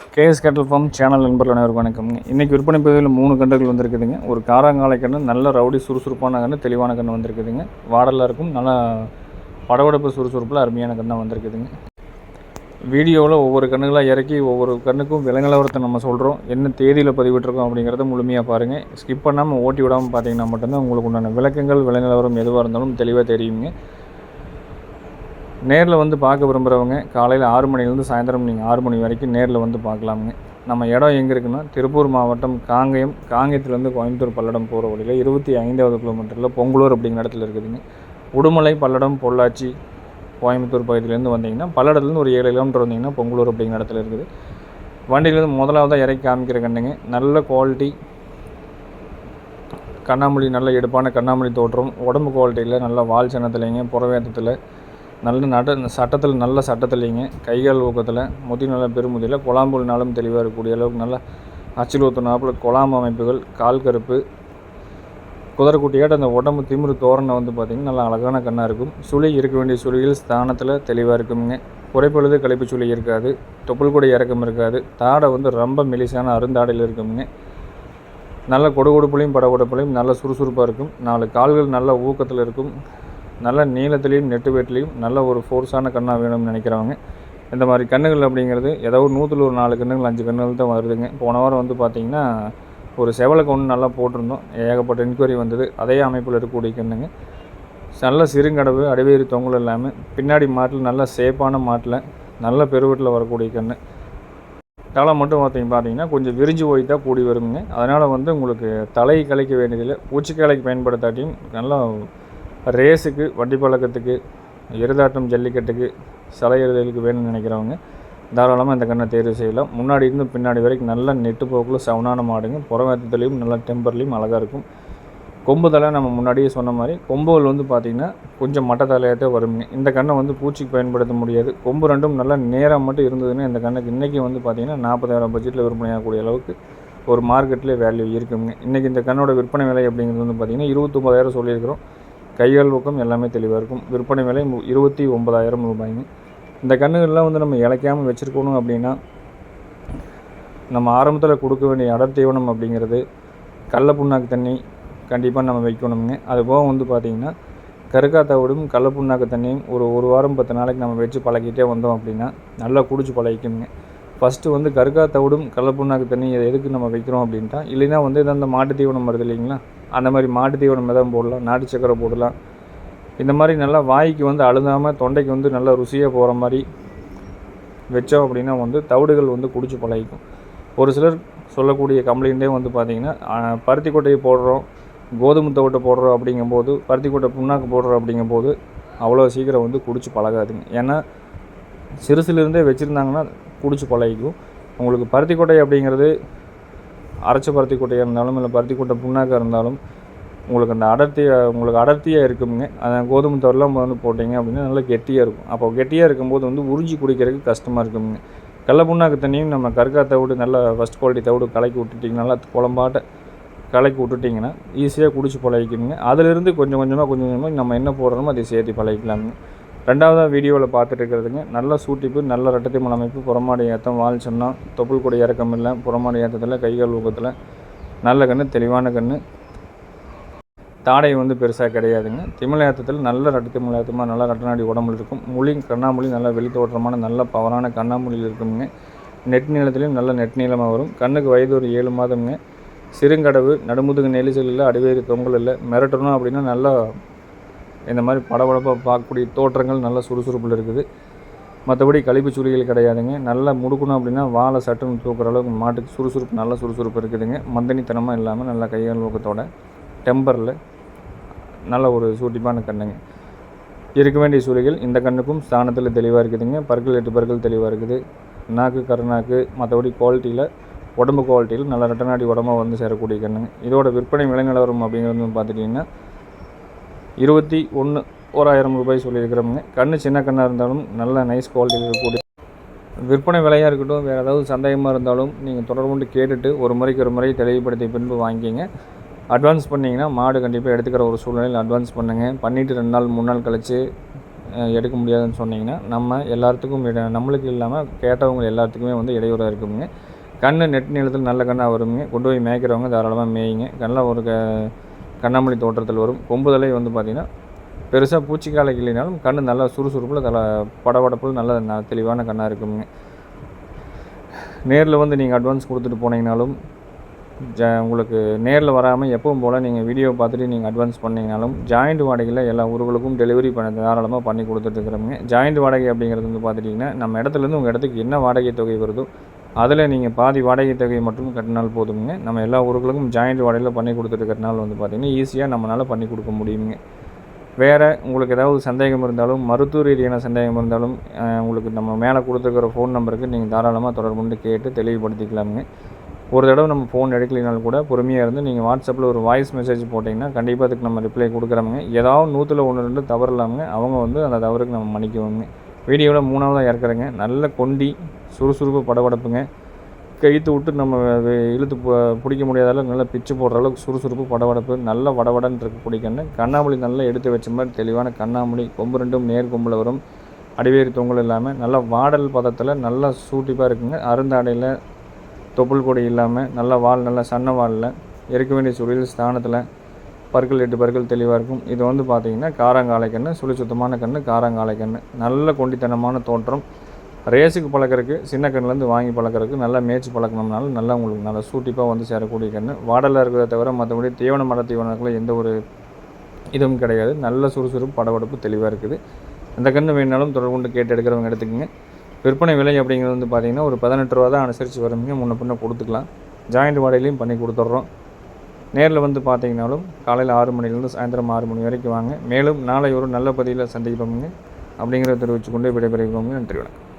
KS கேட்டல் form channel நண்பர்கள் அனைவருக்கும் வணக்கம். இன்றைக்கி விற்பனை பதிவில் மூணு கன்றுகள் வந்திருக்குதுங்க. ஒரு காராங்காலை கன்று நல்ல ரவுடி சுறுசுறுப்பான கன்று தெளிவான கன்று வந்திருக்குதுங்க. வாடலாக இருக்கும். நல்லா படபடப்பு சுறுசுறுப்பில் அருமையான கன்று வந்திருக்குதுங்க. வீடியோவில் ஒவ்வொரு கண்ணுகளாக இறக்கி ஒவ்வொரு கண்ணுக்கும் விலங்கலவரத்தை நம்ம சொல்கிறோம் என்ன தேதியில் பதிவிட்டிருக்கோம் அப்படிங்கிறத முழுமையாக பாருங்கள் ஸ்கிப் பண்ணாமல் ஓட்டி விடாமல் பார்த்தீங்கன்னா மட்டும்தான் உங்களுக்கு உண்டான விளக்கங்கள் விலங்கலவரம் எதுவாக இருந்தாலும் தெளிவாக தெரியுங்க. நேரில் வந்து பார்க்க விரும்புகிறவங்க காலையில் ஆறு மணிலேருந்து சாயந்தரம் நீங்கள் ஆறு மணி வரைக்கும் நேரில் வந்து பார்க்கலாமுங்க. நம்ம இடம் எங்கே இருக்குன்னா திருப்பூர் மாவட்டம் காங்கயம் காங்கயத்துலேருந்து கோயம்புத்தூர் பல்லடம் போகிற வழியில் இருபத்தி ஐந்தாவது கிலோமீட்டரில் பொங்கலூர் அப்படிங்கிற இடத்துல இருக்குதுங்க. உடுமலை பல்லடம் பொள்ளாச்சி கோயம்புத்தூர் பகுதியிலேருந்து வந்தீங்கன்னா பல்லடத்துலேருந்து ஒரு ஏழு கிலோமீட்டர் வந்தீங்கன்னா பொங்கலூர் அப்படிங்கிற இடத்துல இருக்குது. வண்டியிலேருந்து முதலாவதாக இறக்கி காமிக்கிற கண்ணுங்க. நல்ல குவாலிட்டி கண்ணாமொழி நல்ல எடுப்பான கண்ணாமொழி தோற்றம். உடம்பு குவாலிட்டியில் நல்ல வால் சின்னத்துலேங்க புறவேத்தத்தில் நல்ல நட சட்டத்தில் நல்ல சட்டத்துலேங்க. கைகால் ஊக்கத்தில் முதி நல்ல பெருமுதியில் குழாம்புனாலும் தெளிவாக இருக்கக்கூடிய அளவுக்கு நல்ல அச்சில் நாப்பில் குழாம்பு அமைப்புகள் கால் கருப்பு. குதிரைக்குட்டியாட்ட அந்த உடம்பு திமிரு தோரணை வந்து பார்த்திங்கன்னா நல்லா அழகான கண்ணாக இருக்கும். சுழி இருக்க வேண்டிய சுழிகள் ஸ்தானத்தில் தெளிவாக இருக்குங்க குறைப்பொழுது கழிப்பு சுழி இருக்காது. தொப்புள் கூட இறக்கம் இருக்காது. தாடை வந்து ரொம்ப மெலிசான அருந்தாடையில் இருக்குங்க நல்ல கொடுகொடுப்புலையும் படகொடுப்புலையும் நல்ல சுறுசுறுப்பாக இருக்கும். நாலு கால்கள் நல்ல ஊக்கத்தில் இருக்கும். நல்ல நீளத்துலேயும் நெட்டு வேட்டிலையும் நல்ல ஒரு ஃபோர்ஸான கண்ணாக வேணும்னு நினைக்கிறவங்க. இந்த மாதிரி கண்ணுகள் அப்படிங்கிறது ஏதோ ஒரு நூற்றில் ஒரு நாலு கண்ணுகள் அஞ்சு கண்ணுகள் தான் வருதுங்க. போன வாரம் வந்து பார்த்திங்கன்னா ஒரு செவலை ஒன்று நல்லா போட்டிருந்தோம். ஏகப்பட்ட என்கொயரி வந்தது. அதே அமைப்பில் இருக்கக்கூடிய கண்ணுங்க. நல்ல சிறுங்கடவு அடிவேறு தொங்கல் இல்லாமல் பின்னாடி மாட்டில் நல்ல சேஃபான மாட்டில் நல்ல பெருவீட்டில் வரக்கூடிய கன்று தலை மட்டும் பார்த்தீங்க பார்த்தீங்கன்னா கொஞ்சம் விரிஞ்சு போய் தான் கூடி வருங்க. அதனால் வந்து உங்களுக்கு தலை கலைக்க வேண்டியதில்லை. பூச்சிக்கலைக்கு பயன்படுத்தாட்டியும் நல்லா ரேஸுக்கு வண்டி பழக்கத்துக்கு எருதாட்டம் ஜல்லிக்கட்டுக்கு சலை எறிதலுக்கு வேணும்னு நினைக்கிறவங்க தாராளமாக இந்த கண்ணை தேர்வு செய்யலாம். முன்னாடி இருந்து பின்னாடி வரைக்கும் நல்ல நெட்டு போக்கில் சவுனான மாடுங்க. புறவேத்தத்துலேயும் நல்ல டெம்பர்லேயும் அழகாக இருக்கும். கொம்பு தலை நம்ம முன்னாடியே சொன்ன மாதிரி கொம்புகள் வந்து பார்த்திங்கன்னா கொஞ்சம் மட்ட தலையாகத்தே வருங்க. இந்த கண்ணை வந்து பூச்சிக்கு பயன்படுத்த முடியாது. கொம்பு ரெண்டும் நல்லா நேராக மட்டும் இருந்ததுன்னா இந்த கண்ணுக்கு இன்றைக்கி வந்து பார்த்திங்கன்னா நாற்பதாயிரம் பட்ஜெட்டில் விற்பனையாகக்கூடிய அளவுக்கு ஒரு மார்க்கெட்டில் வேல்யூ இருக்குங்க. இன்றைக்கி இந்த கண்ணோட விற்பனை விலை அப்படிங்கிறது வந்து பார்த்திங்கன்னா இருபத்தொம்பதாயிரம் சொல்லியிருக்கிறோம். கையால் ஊக்கம் எல்லாமே தெளிவாக இருக்கும். விற்பனை விலை மு- இருபத்தி ஒன்பதாயிரம் ரூபாய்ங்க. இந்த கன்றுகள்லாம் வந்து நம்ம இழைக்காமல் வச்சுருக்கணும் அப்படின்னா நம்ம ஆரம்பத்தில் கொடுக்க வேண்டிய அடர் தீவனம் அப்படிங்கிறது கடல புண்ணாக்கு தண்ணி கண்டிப்பாக நம்ம வைக்கணுங்க அது போக வந்து பார்த்திங்கன்னா கருக்காத்தாவோடும் தவிடும் கடல புண்ணாக்கு தண்ணியும் ஒரு ஒரு வாரம் பத்து நாளைக்கு நம்ம வச்சு பழகிட்டே வந்தோம் அப்படின்னா நல்லா குடிச்சு பழகிக்கணுங்க ஃபஸ்ட்டு வந்து கருக்காத்தாவோடும் தவிடும் கடல புண்ணாக்கு தண்ணி எதுக்கு நம்ம வைக்கிறோம் அப்படின்ட்டா இல்லைன்னா வந்து இந்த மாட்டு தீவனம் வருது இல்லைங்களா அந்த மாதிரி மாட்டு தீவனம் மிதம் போடலாம் நாட்டு சக்கரை போடலாம். இந்த மாதிரி நல்லா வாய்க்கு வந்து அழுதாமல் தொண்டைக்கு வந்து நல்லா ருசியாக போகிற மாதிரி வச்சோம் அப்படின்னா வந்து தவிடுகள் வந்து குடிச்சு பழகிக்கும். ஒரு சிலர் சொல்லக்கூடிய கம்ப்ளைண்ட்டே வந்து பார்த்திங்கன்னா பருத்தி கொட்டையை போடுறோம் கோதுமை தவிட்டை போடுறோம் அப்படிங்கும்போது பருத்தி கொட்டை புண்ணாக்கு போடுறோம் அப்படிங்கும்போது அவ்வளோ சீக்கிரம் வந்து குடிச்சு பழகாதுங்க. ஏன்னா சிறுசுலேருந்தே வச்சுருந்தாங்கன்னா குடிச்சு பழகிக்கும். உங்களுக்கு பருத்தி கொட்டை அப்படிங்கிறது அரைச்ச பருத்தி கொட்டையாக இருந்தாலும் இல்லை பருத்தி கொட்டை புண்ணாக்காக இருந்தாலும் உங்களுக்கு அந்த அடர்த்தியாக உங்களுக்கு அடர்த்தியாக இருக்குங்க. அந்த கோதுமை தவறுலாம் வந்து போட்டிங்க அப்படின்னா நல்லா கெட்டியாக இருக்கும். அப்போ கெட்டியாக இருக்கும்போது வந்து உறிஞ்சி குடிக்கிறதுக்கு கஷ்டமாக இருக்குங்க. கடல புண்ணாக்கு தண்ணியும் நம்ம கருக்கா தவிடு நல்லா ஃபஸ்ட் குவாலிட்டி தவிடு கலக்கி விட்டுட்டிங்கன்னா நல்லா குழம்பாட்ட கலக்கி விட்டுட்டிங்கன்னா ஈஸியாக குடிச்சு பழகிக்கணுங்க. அதிலிருந்து கொஞ்சம் கொஞ்சமாக கொஞ்சம் கொஞ்சமாக நம்ம என்ன போடுறோமோ அதை சேர்த்து பழகிக்கலாமுங்க ரெண்டாவதாக வீடியோவில் பார்த்துட்டு இருக்கிறதுங்க நல்ல சூட்டிப்பு நல்ல ரெட்டத்தை அமைப்பு புறமாடி ஏற்றம் வால் சொன்னால் தொப்புள் கூட இறக்கம் இல்லை புறமாடி ஏற்றத்தில் கைகால் ஊக்கத்தில். நல்ல கன்று தெளிவான கன்று தாடை வந்து பெருசாக கிடையாதுங்க. திமிழேத்தத்தில் நல்ல ரெட்ட திமிழேத்தமாக நல்லா ரெட்டநாடி உடம்புல இருக்கும். மொழி கண்ணாமொழி நல்லா வெளித்தோற்றமான நல்ல பவரான கண்ணாமொழியில் இருக்குங்க. நெட் நீளத்துலேயும் நல்ல நெட் நீளமாக வரும். கண்ணுக்கு வயது ஒரு ஏழு மாதம்ங்க. சிறுங்கடவு நடுமுதுகு நெலிசல் இல்லை அடிவேறு தொங்கல் இல்லை மிரட்டணும் அப்படின்னா நல்லா இந்த மாதிரி படபடப்பாக பார்க்கக்கூடிய தோற்றங்கள் நல்ல சுறுசுறுப்பில் இருக்குது. மற்றபடி கழிப்பு சுழிகள் கிடையாதுங்க. நல்லா முடுக்கணும் அப்படின்னா வாழை சட்டுன்னு தூக்குற அளவுக்கு மாட்டுக்கு சுறுசுறுப்பு நல்ல சுறுசுறுப்பு இருக்குதுங்க. மந்தனித்தனமாக இல்லாமல் நல்லா கையால் ஊக்கத்தோட டெம்பரில் நல்ல ஒரு சூட்டிப்பான கண்ணுங்க. இருக்க வேண்டிய சூழிகள் இந்த கண்ணுக்கும் ஸ்தானத்தில் தெளிவாக இருக்குதுங்க. பற்கள் எட்டு பற்கள் தெளிவாக இருக்குது. நாக்கு கருநாக்கு மற்றபடி குவாலிட்டியில் உடம்பு குவாலிட்டியில் நல்ல ரெட்டநாடி உடம்பாக வந்து சேரக்கூடிய கண்ணுங்க. இதோட விற்பனை விலை நிலவரம் அப்படிங்கிறது வந்து பார்த்துட்டிங்கன்னா இருபத்தி ஒன்று ஓராயிரம் ரூபாய் சொல்லியிருக்கிறோமுங்க கண் சின்ன கண்ணாக இருந்தாலும் நல்ல நைஸ் குவாலிட்டியில் இருக்கக்கூடிய விற்பனை விலையாக இருக்கட்டும் வேறு ஏதாவது சந்தேகமாக இருந்தாலும் நீங்கள் தொடர்பு கொண்டு கேட்டுட்டு ஒரு முறைக்கு ஒரு முறை தெளிவுபடுத்திய பின்பு வாங்கிக்கிங்க. அட்வான்ஸ் பண்ணிங்கன்னா மாடு கண்டிப்பாக எடுத்துக்கிற ஒரு சூழ்நிலையில் அட்வான்ஸ் பண்ணுங்கள் பண்ணிவிட்டு ரெண்டு நாள் மூணு நாள் கழித்து எடுக்க முடியாதுன்னு சொன்னிங்கன்னா நம்ம எல்லாத்துக்கும் நம்மளுக்கு இல்லாமல் கேட்டவங்க எல்லாத்துக்குமே வந்து இடையூறாக இருக்குங்க. கண் நெட் நிலத்தில் நல்ல கண்ணாக வருங்க. கொண்டு போய் மேய்க்கிறவங்க தாராளமாக மேயுங்க. கண்ணில் ஒரு க கண்ணாமணி தோற்றத்தில் வரும். கொம்புதலை வந்து பார்த்திங்கன்னா பெருசாக பூச்சிக்காலைக்கு இல்லைனாலும் கண் நல்லா சுறுசுறுப்பில் தலை படபடப்பில் நல்ல ந- தெளிவான கண்ணாக இருக்குங்க நேரில் வந்து நீங்கள் அட்வான்ஸ் கொடுத்துட்டு போனீங்கனாலும் ஜ உங்களுக்கு நேரில் வராமல் எப்பவும் போல் நீங்கள் வீடியோ பார்த்துட்டு நீங்கள் அட்வான்ஸ் பண்ணிங்கனாலும் ஜாயிண்ட் வாடகையில் எல்லா ஊர்களுக்கும் டெலிவரி பண்ண தாராளமாக பண்ணி கொடுத்துட்ருக்குறோங்க ஜாயிண்ட் வாடகை அப்படிங்கிறது வந்து பார்த்துட்டிங்கன்னா நம்ம இடத்துலேருந்து உங்கள் இடத்துக்கு என்ன வாடகை தொகை வருதோ அதில் நீங்கள் பாதி வாடகை தொகையை மட்டும் கட்டினால் போதுங்க நம்ம எல்லா ஊர்களுக்கும் ஜாயிண்ட் வாடகையில் பண்ணி கொடுத்துருக்கறனால வந்து பார்த்திங்கன்னா ஈஸியாக நம்மளால் பண்ணி கொடுக்க முடியுங்க வேறு உங்களுக்கு ஏதாவது சந்தேகம் இருந்தாலும் மருத்துவ ரீதியான சந்தேகம் இருந்தாலும் உங்களுக்கு நம்ம மேலே கொடுத்துருக்கிற ஃபோன் நம்பருக்கு நீங்கள் தாராளமாக தொடர்பு கொண்டு கேட்டு தெளிவுபடுத்திக்கலாமுங்க. ஒரு தடவை நம்ம ஃபோன் எடுக்கலைனாலும் கூட பொறுமையாக இருந்து நீங்கள் வாட்ஸ்அப்பில் ஒரு வாய்ஸ் மெசேஜ் போட்டிங்கன்னா கண்டிப்பாக அதுக்கு நம்ம ரிப்ளை கொடுக்குறாங்க ஏதாவது நூற்றில் ஒன்று ரெண்டு தவறலாமுங்க அவங்க வந்து அந்த தவறுக்கு நம்ம மன்னிக்குவோங்க வீடியோவில் மூணாவதாக இறக்குறேங்க. நல்ல கொண்டி சுறுசுறுப்பு படபடப்புங்க. கைத்து விட்டு நம்ம அது இழுத்து பிடிக்க முடியாத அளவுக்கு நல்லா பிச்சு போடுற அளவுக்கு சுறுசுறுப்பு படபடப்பு நல்ல வடவடன்னு இருக்கக்கூடிய பிடிக்கணும் கண்ணாமூலி நல்லா எடுத்து வச்ச மாதிரி தெளிவான கண்ணாமூலி கொம்பு ரெண்டும் நேர் கொம்பில் வரும். அடிவேறு தொங்கல் இல்லாமல் நல்லா வாடல் பதத்தில் நல்லா சூட்டிப்பாக இருக்குங்க. அருந்தாடையில் தொப்புள் கொடி இல்லாமல் நல்லா வால் நல்லா சன்ன வாலில் இருக்க வேண்டிய சுழியில் ஸ்தானத்தில் பற்கள் எட்டு பற்கள் தெளிவாக இருக்கும். இது வந்து பார்த்தீங்கன்னா காராங்காலை கன்று சுழி சுத்தமான கன்று காராங்காலை கன்று நல்ல கொண்டித்தனமான தோற்றம். ரேஸுக்கு பழக்கிறதுக்கு சின்ன கண்ணுலேருந்து வாங்கி பழக்கறதுக்கு நல்லா மேய்ச்சி பழக்கணும்னாலும் நல்லா உங்களுக்கு நல்லா சூட்டிப்பாக வந்து சேரக்கூடிய கன்று வாடலில் இருக்கிறத தவிர மற்றபடி தீவன மர தீவனத்தில் எந்த ஒரு இதுவும் கிடையாது. நல்ல சுறுசுறுப்பு படபடப்பு தெளிவாக இருக்குது. அந்த கன்று வேணாலும் தொடர்பு கொண்டு கேட்டு எடுக்கிறவங்க எடுத்துக்கோங்க. விற்பனை விலை அப்படிங்கிறது வந்து பார்த்திங்கன்னா ஒரு பதினெட்டு ரூபா தான் அனுசரித்து வருவீங்க. முன்ன பின்ன கொடுத்துக்கலாம். ஜாயிண்ட் வாடகையிலையும் பண்ணி கொடுத்துட்றோம். நேரில் வந்து பார்த்தீங்கனாலும் காலையில் ஆறு மணிலேருந்து சாயந்தரம் ஆறு மணி வரைக்கும் வாங்க. மேலும் நாளை ஒரு நல்ல பதிவில் சந்திப்போமுங்க. அப்படிங்கிறத தெரிவித்துக்கொண்டு விடைபெறுகிறோங்க நன்றி வணக்கம்.